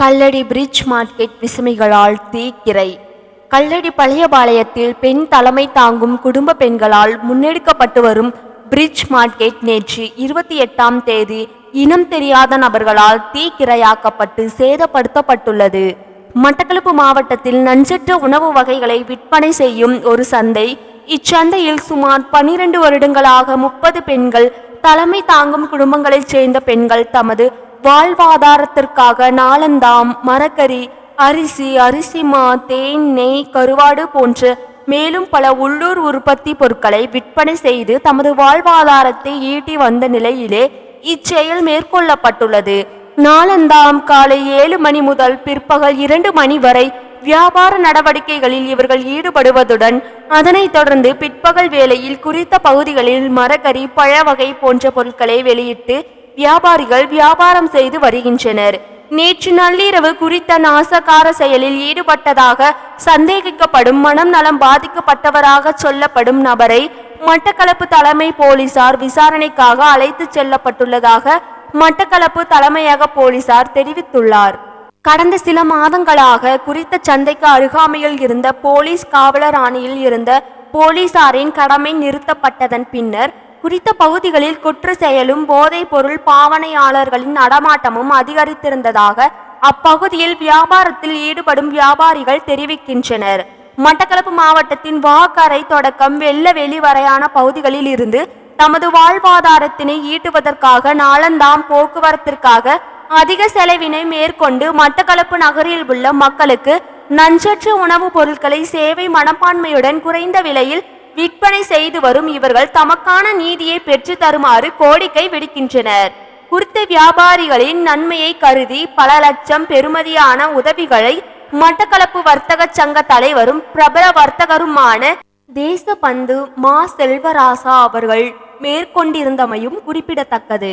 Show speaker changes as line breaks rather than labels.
கல்லடி bridge market விசுமிகளால் தீக்கிரை. கல்லடி பழையபாளையத்தில் பெண் தலைமை தாங்கும் குடும்ப பெண்களால் முன்னெடுக்கப்பட்டு வரும் பிரிட்ஜ் மார்க்கெட் நேற்று இருபத்தி எட்டாம் தேதி இனம் தெரியாத நபர்களால் தீக்கிரையாக்கப்பட்டு சேதப்படுத்தப்பட்டுள்ளது. மட்டக்களப்பு மாவட்டத்தில் நஞ்சற்ற உணவு வகைகளை விற்பனை செய்யும் ஒரு சந்தை. இச்சந்தையில் சுமார் பனிரெண்டு வருடங்களாக முப்பது பெண்கள் தலைமை தாங்கும் குடும்பங்களைச் சேர்ந்த பெண்கள் தமது வாழ்வாதாரத்திற்காக நாளந்தாம் மரக்கறி அரிசி அரிசிமா தேன் நெய் கருவாடு போன்ற மேலும் பல உள்ளூர் உற்பத்தி பொருட்களை விற்பனை செய்து தமது வாழ்வாதாரத்தை ஈட்டி வந்த நிலையிலே இச்செயல் மேற்கொள்ளப்பட்டுள்ளது. நாளந்தாம் காலை ஏழு மணி முதல் பிற்பகல் இரண்டு மணி வரை வியாபார நடவடிக்கைகளில் இவர்கள் ஈடுபடுவதுடன் அதனைத் தொடர்ந்து பிற்பகல் வேளையில் குறித்த பகுதிகளில் மரக்கறி பழ வகை போன்ற பொருட்களை வெளியிட்டு வியாபாரிகள் வியாபாரம் செய்து வருகின்றனர். நேற்று நள்ளிரவு குறித்த நாசகார செயலில் ஈடுபட்டதாக சந்தேகிக்கப்படும் மனம் நலம் பாதிக்கப்பட்டவராக சொல்லப்படும் நபரை மட்டக்களப்பு தலைமை போலீசார் விசாரணைக்காக அழைத்துச் செல்லப்பட்டுள்ளதாக மட்டக்களப்பு தலைமையக போலீசார் தெரிவித்துள்ளார். கடந்த சில மாதங்களாக குறித்த சந்தைக்கு அருகாமையில் இருந்த போலீஸ் காவலர் அணியில் இருந்த போலீசாரின் கடமை நிறுத்தப்பட்டதன் பின்னர் குறித்த பகுதிகளில் குற்ற செயலும் போதைப் பொருள் பாவனையாளர்களின் நடமாட்டமும் அதிகரித்திருந்ததாக அப்பகுதியில் வியாபாரத்தில் ஈடுபடும் வியாபாரிகள் தெரிவிக்கின்றனர். மட்டக்களப்பு மாவட்டத்தின் வாக்கரை தொடக்கம் வெள்ளவெளி வரையான பகுதிகளில் இருந்து தமது வாழ்வாதாரத்தினை ஈட்டுவதற்காக நாளந்தாம் போக்குவரத்திற்காக அதிக செலவினை மேற்கொண்டு மட்டக்களப்பு நகரில் உள்ள மக்களுக்கு நஞ்சற்ற உணவுப் பொருட்களை சேவை மனப்பான்மையுடன் குறைந்த விலையில் விற்பனை செய்து வரும் இவர்கள் தமக்கான நீதியை பெற்று தருமாறு கோரிக்கை விடுக்கின்றனர். குறித்த வியாபாரிகளின் நன்மையை கருதி பல லட்சம் பெறுமதியான உதவிகளை மட்டக்களப்பு வர்த்தக சங்க தலைவரும் பிரபல வர்த்தகருமான தேசபந்து மா. செல்வராசா அவர்கள் மேற்கொண்டிருந்தமையும் குறிப்பிடத்தக்கது.